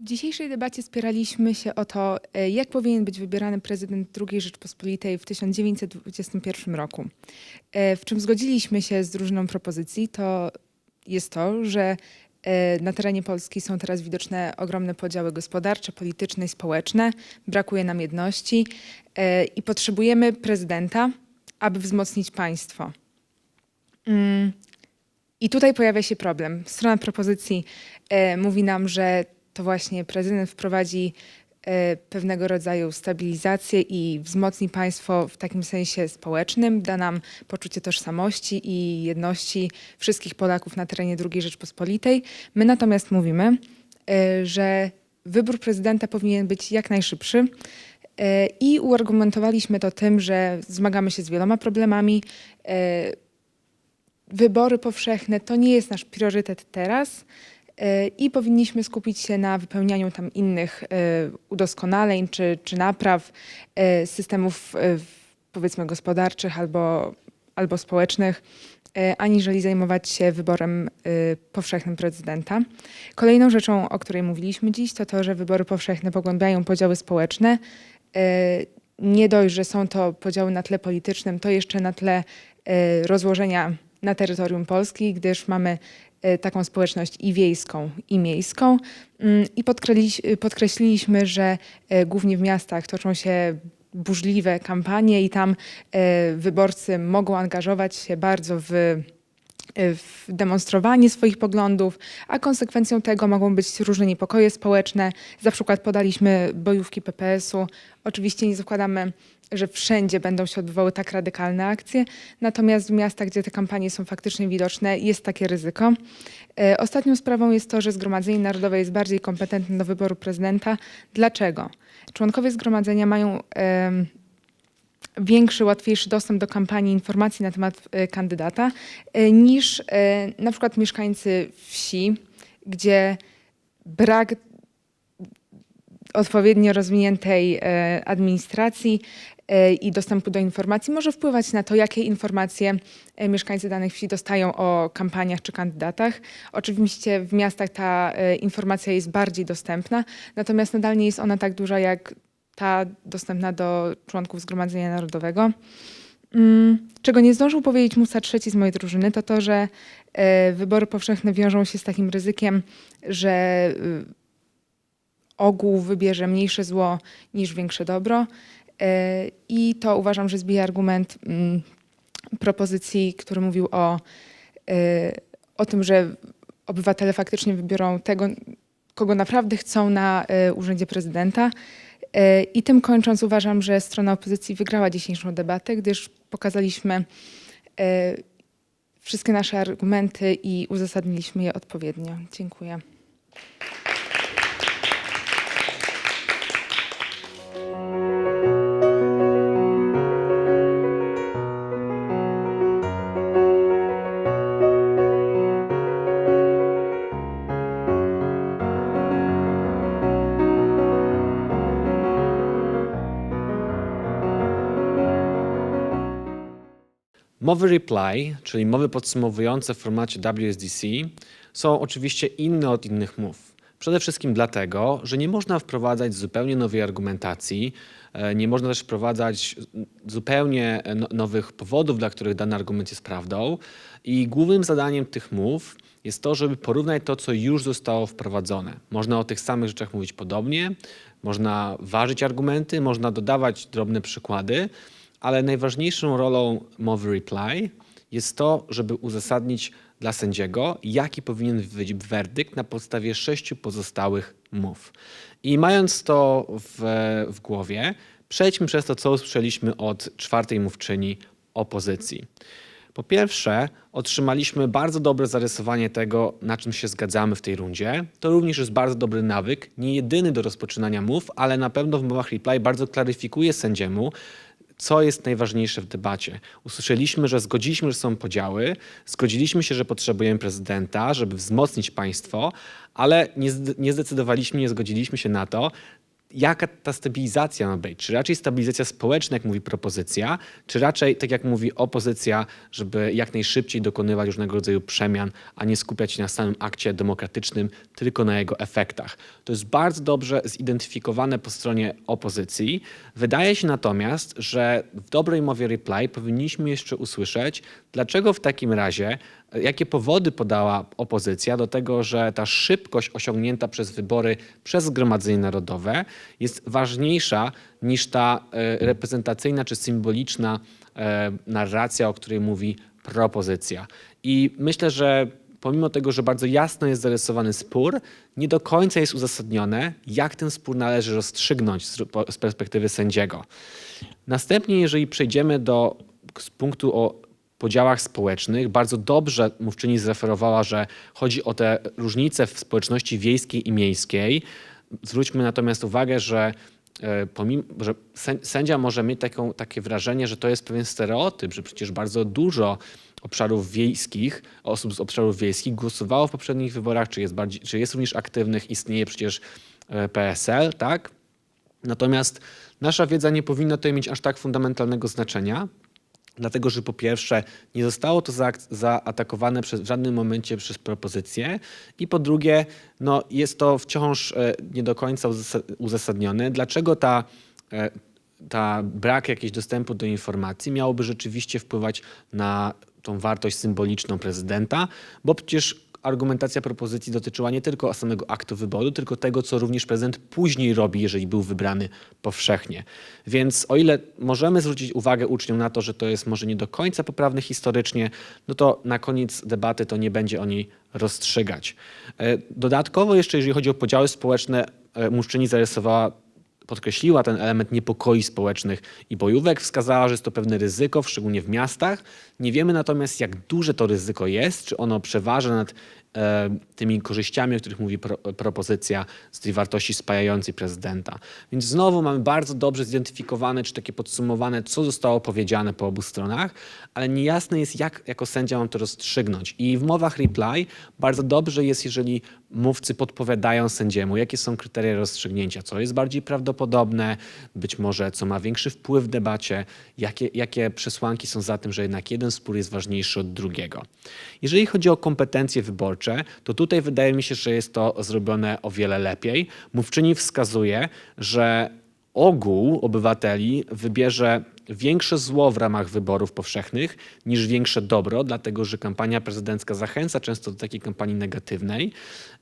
W dzisiejszej debacie spieraliśmy się o to, e, jak powinien być wybierany prezydent II Rzeczpospolitej w 1921 roku. E, W czym zgodziliśmy się z drużyną propozycji, to jest to, że e, na terenie Polski są teraz widoczne ogromne podziały gospodarcze, polityczne i społeczne. Brakuje nam jedności i potrzebujemy prezydenta, aby wzmocnić państwo. Mm, I tutaj pojawia się problem. Strona propozycji mówi nam, że to właśnie prezydent wprowadzi e, pewnego rodzaju stabilizację i wzmocni państwo w takim sensie społecznym, da nam poczucie tożsamości i jedności wszystkich Polaków na terenie II Rzeczpospolitej. My natomiast mówimy, e, że wybór prezydenta powinien być jak najszybszy. E, I uargumentowaliśmy to tym, że zmagamy się z wieloma problemami. Wybory powszechne to nie jest nasz priorytet teraz i powinniśmy skupić się na wypełnianiu tam innych e, udoskonaleń czy, czy napraw e, systemów e, powiedzmy gospodarczych albo, albo społecznych, aniżeli zajmować się wyborem powszechnym prezydenta. Kolejną rzeczą, o której mówiliśmy dziś, to to, że wybory powszechne pogłębiają podziały społeczne. Nie dość, że są to podziały na tle politycznym, to jeszcze na tle rozłożenia na terytorium Polski, gdyż mamy taką społeczność i wiejską, i miejską. Mm, I podkreśli- podkreśliliśmy, że e, głównie w miastach toczą się burzliwe kampanie i tam e, wyborcy mogą angażować się bardzo w e, w demonstrowanie swoich poglądów, a konsekwencją tego mogą być różne niepokoje społeczne. Za przykład podaliśmy bojówki PPS-u. Oczywiście nie zakładamy, że wszędzie będą się odbywały tak radykalne akcje, natomiast w miastach, gdzie te kampanie są faktycznie widoczne, jest takie ryzyko. E, Ostatnią sprawą jest to, że Zgromadzenie Narodowe jest bardziej kompetentne do wyboru prezydenta. Dlaczego? Członkowie zgromadzenia mają większy, łatwiejszy dostęp do kampanii informacji na temat e, kandydata e, niż e, na przykład mieszkańcy wsi, gdzie brak odpowiednio rozwiniętej administracji i dostępu do informacji może wpływać na to, jakie informacje mieszkańcy danych wsi dostają o kampaniach czy kandydatach. Oczywiście w miastach ta informacja jest bardziej dostępna, natomiast nadal nie jest ona tak duża jak ta dostępna do członków Zgromadzenia Narodowego. Mm, Czego nie zdążył powiedzieć Musa trzeci z mojej drużyny, to to, że e, wybory powszechne wiążą się z takim ryzykiem, że y, ogół wybierze mniejsze zło niż większe dobro. E, I to uważam, że zbija argument mm, propozycji, który mówił o, e, o tym, że obywatele faktycznie wybiorą tego, kogo naprawdę chcą na e, urzędzie prezydenta. E, I tym kończąc, uważam, że strona opozycji wygrała dzisiejszą debatę, gdyż pokazaliśmy e, wszystkie nasze argumenty i uzasadniliśmy je odpowiednio. Dziękuję. Mowy reply, czyli mowy podsumowujące w formacie WSDC, są oczywiście inne od innych mów. Przede wszystkim dlatego, że nie można wprowadzać zupełnie nowej argumentacji, e, nie można też wprowadzać zupełnie no- nowych powodów, dla których dany argument jest prawdą. I głównym zadaniem tych mów jest to, żeby porównać to, co już zostało wprowadzone. Można o tych samych rzeczach mówić podobnie, można ważyć argumenty, można dodawać drobne przykłady, ale najważniejszą rolą mowy reply jest to, żeby uzasadnić dla sędziego, jaki powinien być werdykt na podstawie sześciu pozostałych mów. I mając to w, w głowie, przejdźmy przez to, co usłyszeliśmy od czwartej mówczyni opozycji. Po pierwsze, otrzymaliśmy bardzo dobre zarysowanie tego, na czym się zgadzamy w tej rundzie. To również jest bardzo dobry nawyk, nie jedyny do rozpoczynania mów, ale na pewno w mowach reply bardzo klaryfikuje sędziemu, co jest najważniejsze w debacie. Usłyszeliśmy, że zgodziliśmy, że są podziały, zgodziliśmy się, że potrzebujemy prezydenta, żeby wzmocnić państwo, ale nie, nie zdecydowaliśmy, nie zgodziliśmy się na to, jaka ta stabilizacja ma być. Czy raczej stabilizacja społeczna, jak mówi propozycja, czy raczej, tak jak mówi opozycja, żeby jak najszybciej dokonywać różnego rodzaju przemian, a nie skupiać się na samym akcie demokratycznym, tylko na jego efektach. To jest bardzo dobrze zidentyfikowane po stronie opozycji. Wydaje się natomiast, że w dobrej mowie reply powinniśmy jeszcze usłyszeć, dlaczego w takim razie jakie powody podała opozycja do tego, że ta szybkość osiągnięta przez wybory przez Zgromadzenie Narodowe jest ważniejsza niż ta e, reprezentacyjna czy symboliczna e, narracja, o której mówi propozycja. I myślę, że pomimo tego, że bardzo jasno jest zarysowany spór, nie do końca jest uzasadnione, jak ten spór należy rozstrzygnąć z, perspektywy sędziego. Następnie, jeżeli przejdziemy do z punktu o podziałach społecznych, bardzo dobrze mówczyni zreferowała, że chodzi o te różnice w społeczności wiejskiej i miejskiej. Zwróćmy natomiast uwagę, że e, pomimo, że sę- sędzia może mieć taką, takie wrażenie, że to jest pewien stereotyp, że przecież bardzo dużo obszarów wiejskich, osób z obszarów wiejskich głosowało w poprzednich wyborach, czy jest, bardziej, czy jest również aktywnych, istnieje przecież e, PSL, tak? Natomiast nasza wiedza nie powinna tutaj mieć aż tak fundamentalnego znaczenia, dlatego że po pierwsze nie zostało to zaatakowane przez, w żadnym momencie przez propozycję i po drugie no, jest to wciąż e, nie do końca uzas- uzasadnione. Dlaczego ta, e, ta brak jakiegoś dostępu do informacji miałoby rzeczywiście wpływać na tą wartość symboliczną prezydenta, bo przecież argumentacja propozycji dotyczyła nie tylko samego aktu wyboru, tylko tego, co również prezydent później robi, jeżeli był wybrany powszechnie. Więc o ile możemy zwrócić uwagę uczniom na to, że to jest może nie do końca poprawne historycznie, no to na koniec debaty to nie będzie o niej rozstrzygać. E, Dodatkowo jeszcze, jeżeli chodzi o podziały społeczne, e, Muszczyni zarysowała podkreśliła ten element niepokoi społecznych i bojówek, wskazała, że jest to pewne ryzyko, szczególnie w miastach. Nie wiemy natomiast, jak duże to ryzyko jest, czy ono przeważa nad e, tymi korzyściami, o których mówi pro, propozycja z tej wartości spajającej prezydenta. Więc znowu mamy bardzo dobrze zidentyfikowane, czy takie podsumowane, co zostało powiedziane po obu stronach, ale niejasne jest, jak jako sędzia mam to rozstrzygnąć. I w mowach reply bardzo dobrze jest, jeżeli mówcy podpowiadają sędziemu, jakie są kryteria rozstrzygnięcia, co jest bardziej prawdopodobne, być może co ma większy wpływ w debacie, jakie, jakie przesłanki są za tym, że jednak jeden spór jest ważniejszy od drugiego. Jeżeli chodzi o kompetencje wyborcze, to tutaj wydaje mi się, że jest to zrobione o wiele lepiej. Mówczyni wskazuje, że ogół obywateli wybierze większe zło w ramach wyborów powszechnych niż większe dobro, dlatego że kampania prezydencka zachęca często do takiej kampanii negatywnej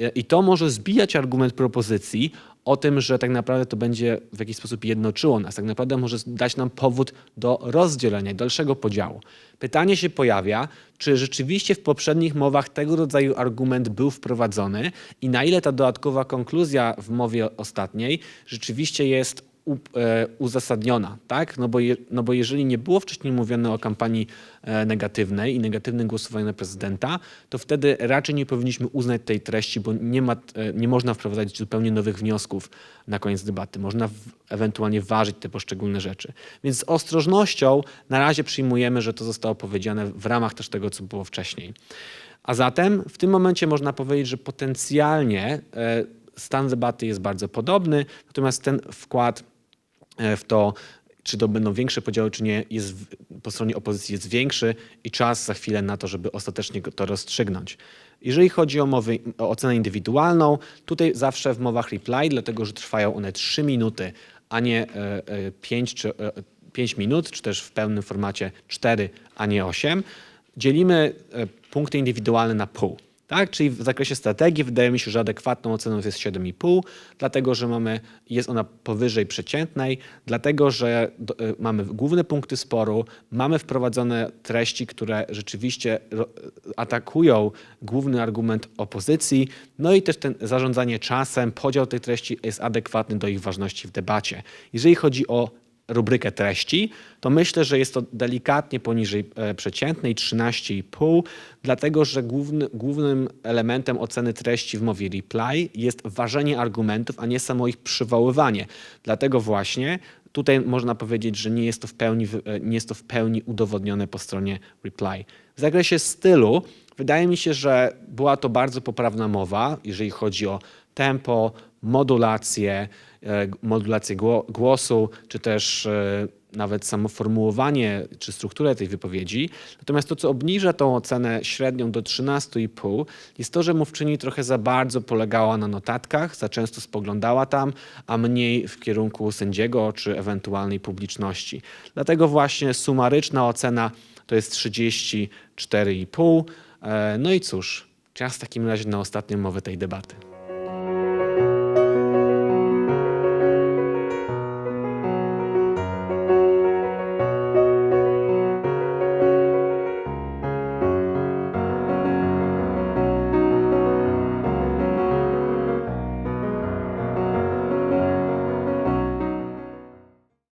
E, i to może zbijać argument propozycji o tym, że tak naprawdę to będzie w jakiś sposób jednoczyło nas, tak naprawdę może dać nam powód do rozdzielenia, dalszego podziału. Pytanie się pojawia, czy rzeczywiście w poprzednich mowach tego rodzaju argument był wprowadzony i na ile ta dodatkowa konkluzja w mowie ostatniej rzeczywiście jest uzasadniona, tak? No bo, je, no bo jeżeli nie było wcześniej mówione o kampanii e, negatywnej i negatywnym głosowaniu na prezydenta, to wtedy raczej nie powinniśmy uznać tej treści, bo nie, ma, e, nie można wprowadzać zupełnie nowych wniosków na koniec debaty. Można w, ewentualnie ważyć te poszczególne rzeczy. Więc z ostrożnością na razie przyjmujemy, że to zostało powiedziane w ramach też tego, co było wcześniej. A zatem w tym momencie można powiedzieć, że potencjalnie e, stan debaty jest bardzo podobny, natomiast ten wkład e, w to, czy to będą większe podziały, czy nie, jest po stronie opozycji jest większy i czas za chwilę na to, żeby ostatecznie to rozstrzygnąć. Jeżeli chodzi o, mowy, o ocenę indywidualną, tutaj zawsze w mowach reply, dlatego że trwają one 3 minuty, a nie 5 czy, e, 5 minut, czy też w pełnym formacie 4, a nie 8, dzielimy e, punkty indywidualne na pół. Tak? Czyli w zakresie strategii wydaje mi się, że adekwatną oceną jest 7,5, dlatego że mamy, jest ona powyżej przeciętnej, dlatego że do, y, mamy główne punkty sporu, mamy wprowadzone treści, które rzeczywiście ro, atakują główny argument opozycji, no i też ten zarządzanie czasem, podział tych treści jest adekwatny do ich ważności w debacie. Jeżeli chodzi o rubrykę treści, to myślę, że jest to delikatnie poniżej e, przeciętnej 13,5, dlatego że główny, głównym elementem oceny treści w mowie reply jest ważenie argumentów, a nie samo ich przywoływanie. Dlatego właśnie tutaj można powiedzieć, że nie jest to w pełni, e, nie jest to w pełni udowodnione po stronie reply. W zakresie stylu Wydaje mi się, że była to bardzo poprawna mowa, jeżeli chodzi o tempo, modulację, modulację gło- głosu, czy też e, nawet samo formułowanie, czy strukturę tej wypowiedzi. Natomiast to, co obniża tą ocenę średnią do 13,5, jest to, że mówczyni trochę za bardzo polegała na notatkach, za często spoglądała tam, a mniej w kierunku sędziego, czy ewentualnej publiczności. Dlatego właśnie sumaryczna ocena to jest 34,5. E, No i cóż, czas w takim razie na ostatnią mowę tej debaty.